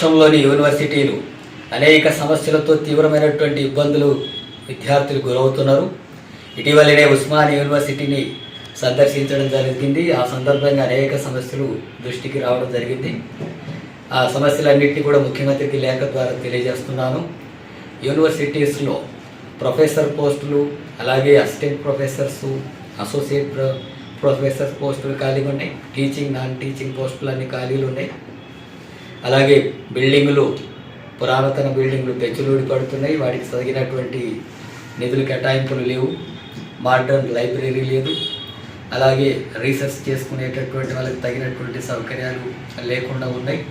రాష్ట్రంలోని యూనివర్సిటీలు అనేక సమస్యలతో తీవ్రమైనటువంటి ఇబ్బందులు విద్యార్థులు గురవుతున్నారు. ఇటీవలనే ఉస్మాన్ యూనివర్సిటీని సందర్శించడం జరిగింది. ఆ సందర్భంగా అనేక సమస్యలు దృష్టికి రావడం జరిగింది. ఆ సమస్యలన్నింటినీ కూడా ముఖ్యమంత్రికి లేఖ ద్వారా తెలియజేస్తున్నాను. యూనివర్సిటీస్లో ప్రొఫెసర్ పోస్టులు అలాగే assistant professors associate pro professor పోస్టులు ఖాళీగా ఉన్నాయి. టీచింగ్ నాన్ టీచింగ్ పోస్టులు అన్ని ఖాళీలు ఉన్నాయి. అలాగే బిల్డింగులు పురాతన బిల్డింగులు పెచ్చులూడి పడుతున్నాయి. వాటికి తగినటువంటి నిధులు కేటాయింపులు లేవు. మోడర్న్ లైబ్రరీ లేదు. అలాగే రీసెర్చ్ చేసుకునేటటువంటి వాళ్ళకి తగినటువంటి సౌకర్యాలు లేకుండా ఉన్నాయి.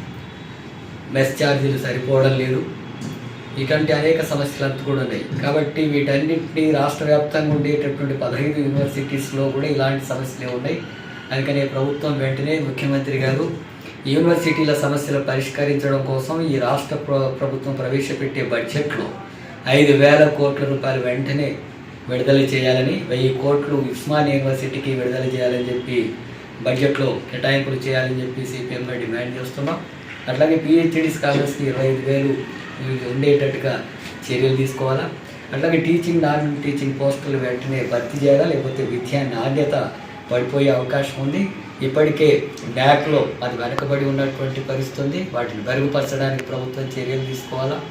మెస్ ఛార్జీలు సరిపోవడం లేదు. ఇటువంటి అనేక సమస్యలు అంతా కూడా ఉన్నాయి. కాబట్టి వీటన్నింటినీ రాష్ట్ర వ్యాప్తంగా ఉండేటటువంటి పదహైదు యూనివర్సిటీస్లో కూడా ఇలాంటి సమస్యలే ఉన్నాయి. అందుకనే ప్రభుత్వం వెంటనే ముఖ్యమంత్రి గారు యూనివర్సిటీల సమస్యలు పరిష్కరించడం కోసం ఈ రాష్ట్ర ప్ర- ప్రభుత్వం ప్రవేశపెట్టే బడ్జెట్లో ఐదు వేల కోట్ల రూపాయలు వెంటనే విడుదల చేయాలని వెయ్యి కోట్లు ఉస్మాన్ యూనివర్సిటీకి విడుదల చేయాలని చెప్పి బడ్జెట్లో కేటాయింపులు చేయాలని చెప్పి సిపిఎంగా డిమాండ్ చేస్తున్నాం. అట్లాగే పిహెచ్డి స్కాలర్స్కి ఇరవై ఐదు వేలు ఉండేటట్టుగా చర్యలు తీసుకోవాలా? అట్లాగే టీచింగ్ నాన్ టీచింగ్ పోస్టులు వెంటనే భర్తీ చేయాలా? లేకపోతే విద్యా నాణ్యత పడిపోయే అవకాశం ఉంది. ఇప్పటికే బ్యాక్లో అది వెనకబడి ఉన్నటువంటి పరిస్థితి ఉంది. వాటిని మెరుగుపరచడానికి ప్రభుత్వం చర్యలు తీసుకోవాలా?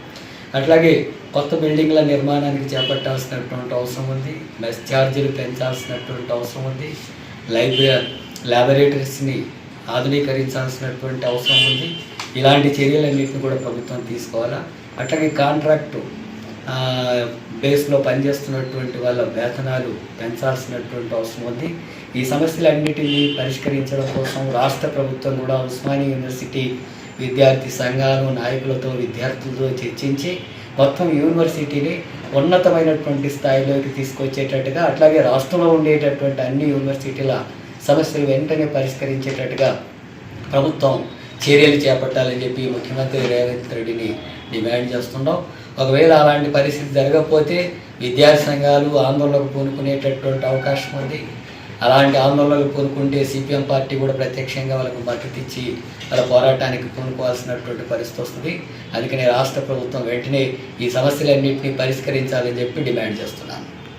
అట్లాగే కొత్త బిల్డింగ్ల నిర్మాణానికి చేపట్టాల్సినటువంటి అవసరం ఉంది. మెస్ ఛార్జీలు పెంచాల్సినటువంటి అవసరం ఉంది. లైబ్రరీ ల్యాబొరేటరీస్ని ఆధునీకరించాల్సినటువంటి అవసరం ఉంది. ఇలాంటి చర్యలన్నింటినీ కూడా ప్రభుత్వం తీసుకోవాలా? అట్లాగే కాంట్రాక్టు బేస్లో పనిచేస్తున్నటువంటి వాళ్ళ వేతనాలు పెంచాల్సినటువంటి అవసరం ఉంది. ఈ సమస్యలన్నిటినీ పరిష్కరించడం కోసం రాష్ట్ర ప్రభుత్వం కూడా ఉస్మానియా యూనివర్సిటీ విద్యార్థి సంఘాలు నాయకులతో విద్యార్థులతో చర్చించి మొత్తం యూనివర్సిటీని ఉన్నతమైనటువంటి స్థాయిలోకి తీసుకొచ్చేటట్టుగా అట్లాగే రాష్ట్రంలో ఉండేటటువంటి అన్ని యూనివర్సిటీల సమస్యలు వెంటనే పరిష్కరించేటట్టుగా ప్రభుత్వం చర్యలు చేపట్టాలని చెప్పి ముఖ్యమంత్రి రేవంత్ రెడ్డిని డిమాండ్ చేస్తున్నాం. ఒకవేళ అలాంటి పరిస్థితి జరగకపోతే విద్యార్థి సంఘాలు ఆందోళనకు పూనుకునేటటువంటి అవకాశం ఉంది. అలాంటి ఆందోళనలు పూనుకుంటే సిపిఎం పార్టీ కూడా ప్రత్యక్షంగా వాళ్ళకు మద్దతు ఇచ్చి వాళ్ళ పోరాటానికి పూనుకోవాల్సినటువంటి పరిస్థితి వస్తుంది. అందుకని రాష్ట్ర ప్రభుత్వం వెంటనే ఈ సమస్యలన్నింటినీ పరిష్కరించాలని చెప్పి డిమాండ్ చేస్తున్నాను.